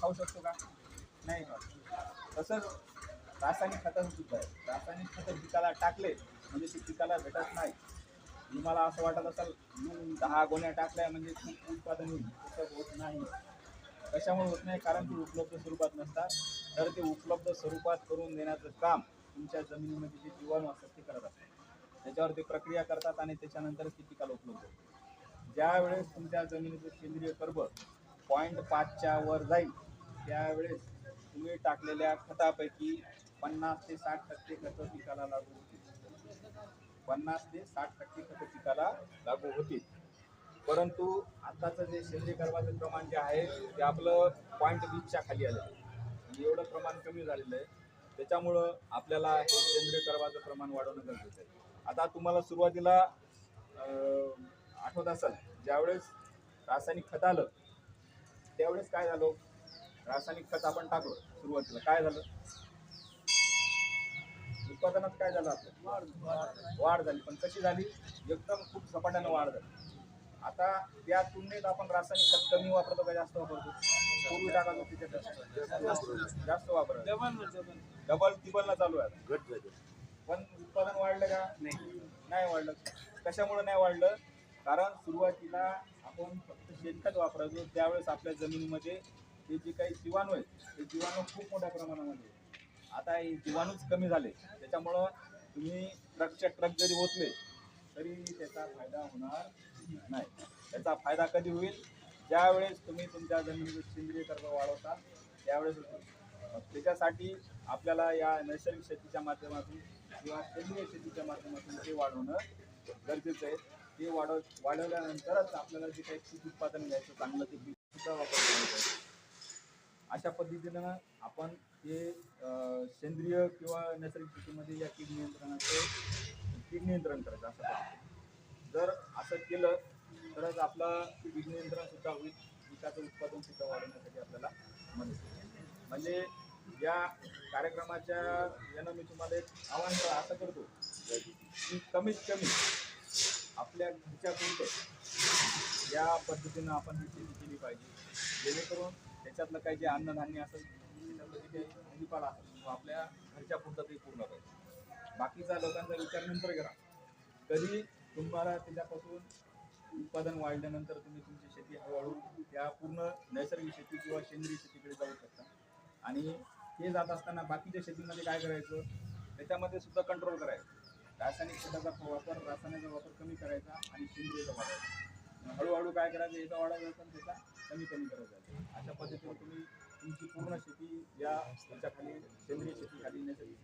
खाऊ शकतो का? नाही तसंच रासायनिक खताचं सुद्धा आहे रासायनिक खतं पिकाला टाकले म्हणजे ते पिकाला भेटत नाही. तुम्हाला असं वाटत असेल मग दहा गोण्या टाकल्या म्हणजे खूप उत्पादन होईल. तसं होत नाही. कशामुळे होत नाही? कारण ते उपलब्ध स्वरूपात नसतात. तर ते उपलब्ध स्वरूपात करून देण्याचं काम तुमच्या जमिनीमध्ये जे जीवाणू असतात ते करत असतात. त्याच्यावर ते प्रक्रिया करतात आणि त्याच्यानंतरच ती पिकाला उपलब्ध होते. ज्यावेळेस तुमच्या जमिनीचं सेंद्रिय कर्ब पॉईंट पाचच्या वर जाईल त्यावेळेस तुम्ही टाकलेल्या खतापैकी पन्नास ते साठ टक्के खतं पिकाला लागू होतील पन्नास ते साठ टक्के खतं पिकाला लागू होतील परंतु आताचं जे सेंद्रिय कर्बाचं प्रमाण जे आहे ते आपलं पॉईंट वीसच्या खाली आलं. आहे एवढं प्रमाण कमी झालेलं आहे. त्याच्यामुळं आपल्याला हे सेंद्रिय कर्बाचं प्रमाण वाढवणं गरजेचं आहे. आता तुम्हाला सुरुवातीला आठवत असाल ज्यावेळेस रासायनिक खत आलं त्यावेळेस काय झालं? रासायनिक खत आपण टाकलं सुरुवातीला. काय झालं? उत्पादनात काय झालं आपलं? वाढ झाली. पण कशी झाली? एकदम खूप झपाट्यानं वाढ झाली. आता त्या तुलनेत आपण रासायनिक खत कमी वापरतो का जास्त वापरतो? पूर्वी टाकायचो त्याच्यात जास्त. वापरतो डबल टिबलला चालू आहे आता. पण उत्पादन वाढलं का? नाही. नाही वाढलं. कशामुळे नाही वाढलं? कारण सुरुवातीला आपण फक्त शेणखत वापरायचो. त्यावेळेस आपल्या जमिनीमध्ये हे जे काही जीवाणू आहेत ते जीवाणू खूप मोठ्या प्रमाणामध्ये आता हे जीवाणूच कमी झाले. त्याच्यामुळं तुम्ही ट्रकच्या ट्रक जरी ओतले तरी त्याचा फायदा होणार नाही. त्याचा फायदा कधी होईल? ज्यावेळेस तुम्ही तुमच्या जमिनीचं सेंद्रिय कर्ज वाढवता त्यावेळेस त्याच्यासाठी आपल्याला या नैसर्गिक शेतीच्या माध्यमातून किंवा सेंद्रिय शेतीच्या माध्यमातून ते वाढवणं गरजेचं आहे ते वाढव वाढवल्यानंतरच आपल्याला जे काही पीक उत्पादन घ्यायचं चांगलं ते पीक सुद्धा वापरलं पाहिजे अशा पद्धतीनं आपण हे सेंद्रिय किंवा नैसर्गिक शेतीमध्ये या कीड नियंत्रणाचं कीड नियंत्रण करायचं असं जर असं केलं तरच आपलं कीड नियंत्रण सुद्धा होईल पिकाचं उत्पादन सुद्धा वाढवण्यासाठी आपल्याला मदत होईल. म्हणजे या कार्यक्रमाच्या यानं मी तुम्हाला एक आव्हान असं करतो. की कमीत कमी आपल्या घरच्या पुरतं या पद्धतीनं आपण ही शेती केली पाहिजे जेणेकरून त्याच्यातलं काही जे अन्नधान्य असेल त्याच्यातलं जे काही भाजीपाला असेल तो आपल्या घरच्या पुरतं ते पूर्ण पाहिजे बाकीचा लोकांचा विचार नंतर करा. कधी तुम्हाला त्याच्यापासून उत्पादन वाढल्यानंतर तुम्ही तुमची शेती हळूहळू त्या पूर्ण नैसर्गिक शेती किंवा सेंद्रिय शेतीकडे जाऊ शकता. आणि हे जात असताना बाकीच्या शेतीमध्ये काय करायचं? त्याच्यामध्ये सुद्धा कंट्रोल करायचं. रासायनिक खताचा वापर रासायनिकचा वापर कमी करायचा आणि सेंद्रियचा वापर. हळूहळू काय करायचं याचा वाढवायचा पण त्याचा कमी कमी करायचा अशा पद्धतीने तुम्ही तुमची पूर्ण शेती या याच्याखाली सेंद्रिय शेतीखाली नैसर्गिक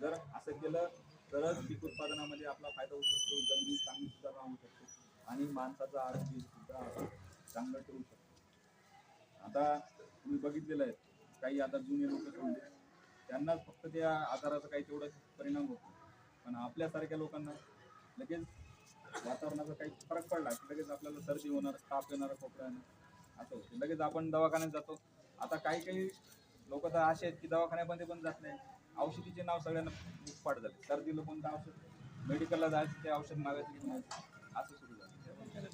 जर असं केलं तरच पीक उत्पादनामध्ये आपला फायदा होऊ शकतो जमिनी चांगली सुद्धा राहू शकतो आणि माणसाचं आरोग्य सुद्धा चांगलं ठेवू शकतो. आता तुम्ही बघितलेलं आहे काही आता जुने लोक समजे त्यांनाच फक्त त्या आजाराचा काही तेवढा परिणाम होतो. पण आपल्यासारख्या लोकांना लगेच वातावरणाचा काही फरक पडला की लगेच आपल्याला सर्दी होणार ताप येणार खोकला येणार असं होतं. लगेच आपण दवाखान्यात जातो. आता काही काही लोक तर असे आहेत की दवाखान्यामध्ये पण जात नाही औषधीचे नाव सगळ्यांना पाठ झाले. सर्दीला कोणतं औषध? मेडिकलला जायचं ते औषध मागायचं की नाही? असं सुरू झालं.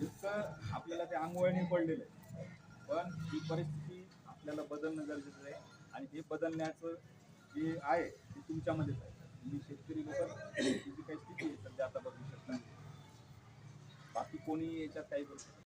जितकं आपल्याला ते आंघोळणी पडलेलं आहे. पण ही परिस्थिती आपल्याला बदलणं गरजेचं आहे. आणि हे बदलण्याचं जे आहे ते तुमच्यामध्येच आहे. तुम्ही शेतकरी लोक जी काही स्थिती आहे सध्या आता बघू शकता. बाकी कोणी याच्यात काही करू शकत